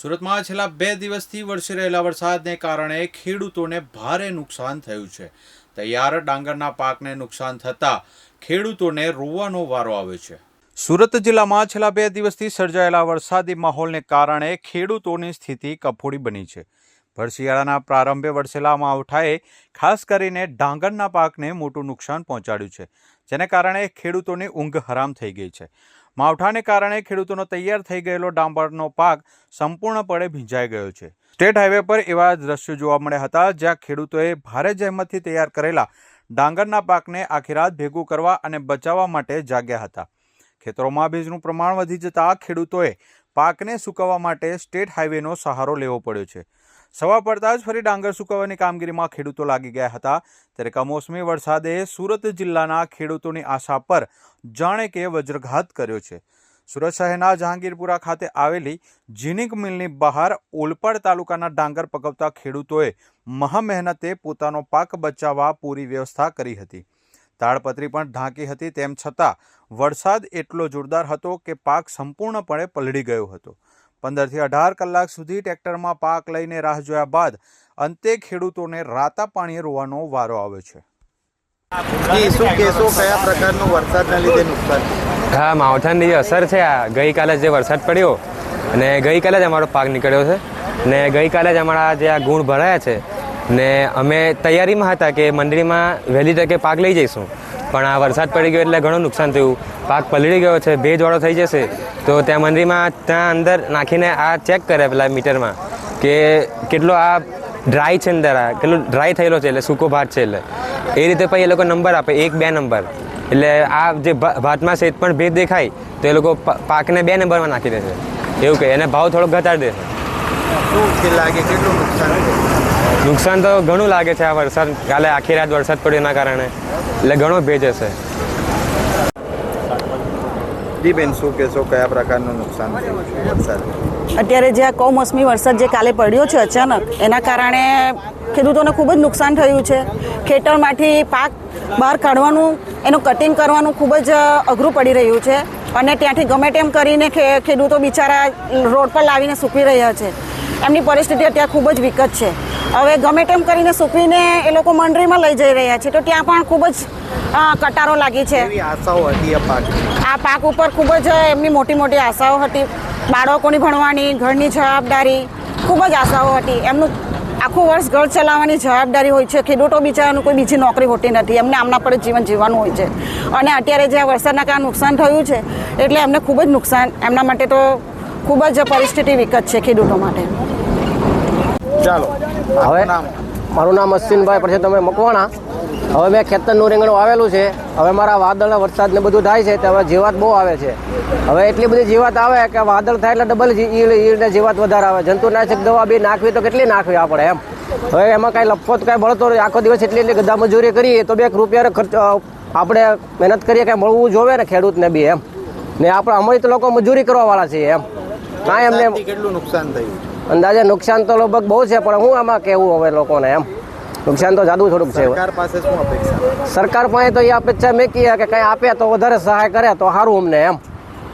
સુરતમાં છેલ્લા બે દિવસથી વરસી રહેલા વરસાદને કારણે ખેડૂતોને ભારે નુકસાન થયું છે. તૈયાર ડાંગરના પાકને નુકસાન થતાં ખેડૂતોને રોવાનો વારો આવ્યો છે. સુરત જિલ્લામાં છેલ્લા બે દિવસથી સર્જાયેલા વરસાદી માહોલને કારણે ખેડૂતોની સ્થિતિ કફોડી બની છે. ભરશિયાળાના પ્રારંભે વરસેલા માવઠાએ ખાસ કરીને ડાંગરના પાકને મોટું નુકસાન પહોંચાડ્યું છે, જેને કારણે ખેડૂતોની ઊંઘ હરામ થઈ ગઈ છે. માવઠાને કારણે ખેડૂતોનો તૈયાર થઈ ગયેલો ડાંગરનો પાક સંપૂર્ણપણે ભીંજાઈ ગયો છે. સ્ટેટ હાઈવે પર એવા દ્રશ્યો જોવા મળ્યા હતા જ્યાં ખેડૂતોએ ભારે જહેમતથી તૈયાર કરેલા ડાંગરના પાકને આખી રાત ભેગું કરવા અને બચાવવા માટે જાગ્યા હતા. ખેતરોમાં ભેજનું પ્રમાણ વધી જતાં ખેડૂતોએ પાકને સૂકવવા માટે સ્ટેટ હાઈવેનો સહારો લેવો પડ્યો છે. સવા પડતા જ ફરી ડાંગર સૂકવવાની કામગીરીમાં ખેડૂતો લાગી ગયા હતા. ત્યારે કમોસમી વરસાદે સુરત જિલ્લાના ખેડૂતોની આશા પર જાણે કે વજ્રઘાત કર્યો છે. સુરત શહેરના જહાંગીરપુરા ખાતે આવેલી જીનિક મિલની બહાર ઓલપાડ તાલુકાના ડાંગર પકવતા ખેડૂતોએ મહા મહેનતે પોતાનો પાક બચાવવા પૂરી વ્યવસ્થા કરી હતી. તાડપત્રી પણ ઢાંકી હતી, તેમ છતાં વરસાદ એટલો જોરદાર હતો કે પાક સંપૂર્ણપણે પલળી ગયો હતો. પંદરથી અઢાર કલાક સુધી ટ્રેક્ટરમાં પાક લઈને રાહ જોયા બાદ અંતે ખેડૂતોને રાતા પાણીએ રોવાનો વારો આવે છે. શું કયા પ્રકારનો વરસાદના લીધે નુકસાન? હા માવઠાની જે અસર છે આ. ગઈકાલે જે વરસાદ પડ્યો અને ગઈકાલે જ અમારો પાક નીકળ્યો છે ને ગઈકાલે જ અમારા જે આ ગુણ ભરાયા છે ને અમે તૈયારીમાં હતા કે મંડળીમાં વહેલી તકે પાક લઈ જઈશું. પણ આ વરસાદ પડી ગયો એટલે ઘણું નુકસાન થયું. પાક પલળી ગયો છે ભેજવાળો થઈ જશે તો ત્યાં મંદિરમાં ત્યાં અંદર નાખીને આ ચેક કરે પેલા મીટરમાં કે કેટલો આ ડ્રાય છે અંદર આ કેટલો ડ્રાય થયેલો છે એટલે સૂકો ભાત છે એટલે. એ રીતે પછી એ લોકો નંબર આપે એક બે નંબર એટલે આ જે ભાતમાં છે પણ ભેજ દેખાય તો એ લોકો પાકને બે નંબરમાં નાખી દેશે. એવું કહે એને ભાવ થોડો ઘટાડી દેશે. લાગે કેટલું નુકસાન નુકસાન તો ઘણું લાગે છે આ વરસાદ કાલે આખી રાત વરસાદ પડ્યો એના કારણે. એટલે ઘણો ભેજ હશે. જી શું કહેશો, કયા પ્રકારનું નુકસાન વરસાદ? અત્યારે જે આ કમોસમી વરસાદ જે કાલે પડ્યો છે અચાનક, એના કારણે ખેડૂતોને ખૂબ જ નુકસાન થયું છે. ખેતરમાંથી પાક બહાર કાઢવાનું, એનું કટિંગ કરવાનું ખૂબ જ અઘરું પડી રહ્યું છે. અને ત્યાંથી ગમે તેમ કરીને ખેડૂતો બિચારા રોડ પર લાવીને સૂકવી રહ્યા છે. એમની પરિસ્થિતિ અત્યારે ખૂબ જ વિકટ છે. હવે ગમે તેમ કરીને સૂકવીને એ લોકો મંડળીમાં લઈ જઈ રહ્યા છે, તો ત્યાં પણ ખૂબ જ કટારો લાગી છે. એવી આશાઓ હતી આ પાક? ઉપર ખૂબ જ એમની મોટી મોટી આશાઓ હતી. બાળકોની ભણવાની ઘરની જવાબદારી ખૂબ જ આશાઓ હતી. એમનું આખું વર્ષ ઘર ચલાવવાની જવાબદારી હોય છે. ખેડૂતો બિચારાનું કોઈ બીજી નોકરી હોતી નથી. એમને આમના પર જીવન જીવવાનું હોય છે. અને અત્યારે જે આ વરસાદના કારણે નુકસાન થયું છે એટલે એમને ખૂબ જ નુકસાન એમના માટે તો ખૂબ જ પરિસ્થિતિ વિકટ છે ખેડૂતો માટે. ચાલો. હવે મારું નામ અશ્વિનભાઈ પછી તમે મકવાણા. હવે મેં ખેતરનું રીંગણું આવેલું છે. હવે મારા વાદળ વરસાદ ને બધું થાય છે તો હવે જીવાત બહુ આવે છે. હવે એટલી બધી જીવાત આવે કે વાદળ થાય એટલે ડબલ ઈડ ઈડ જીવાત વધારે આવે. જંતુનાશક દવા બી નાખવી તો કેટલી નાખવી આપણે એમ. હવે એમાં કાંઈ લફો તો કાંઈ મળતો આખો દિવસ એટલી એટલી ગધા મજૂરી કરીએ તો બે એક રૂપિયા ખર્ચ આપણે મહેનત કરીએ કાંઈ મળવું જોવે ને ખેડૂતને બી એમ. ને આપણે અમારી તો લોકો મજૂરી કરવાવાળા છીએ એમ. કાંઈ એમને કેટલું નુકસાન થયું? અંદાજે નુકસાન તો લગભગ બહુ છે પણ હું આમાં કેવું હવે લોકોને એમ. નુકસાન તો જાદુ થોડુંક છે સરકાર પાસે શું અપેક્ષા? સરકાર પાસે તો એ અપેક્ષા મેં કીએ કે કંઈ આપે તો વધારે સહાય કરે તો સારું અમને એમ.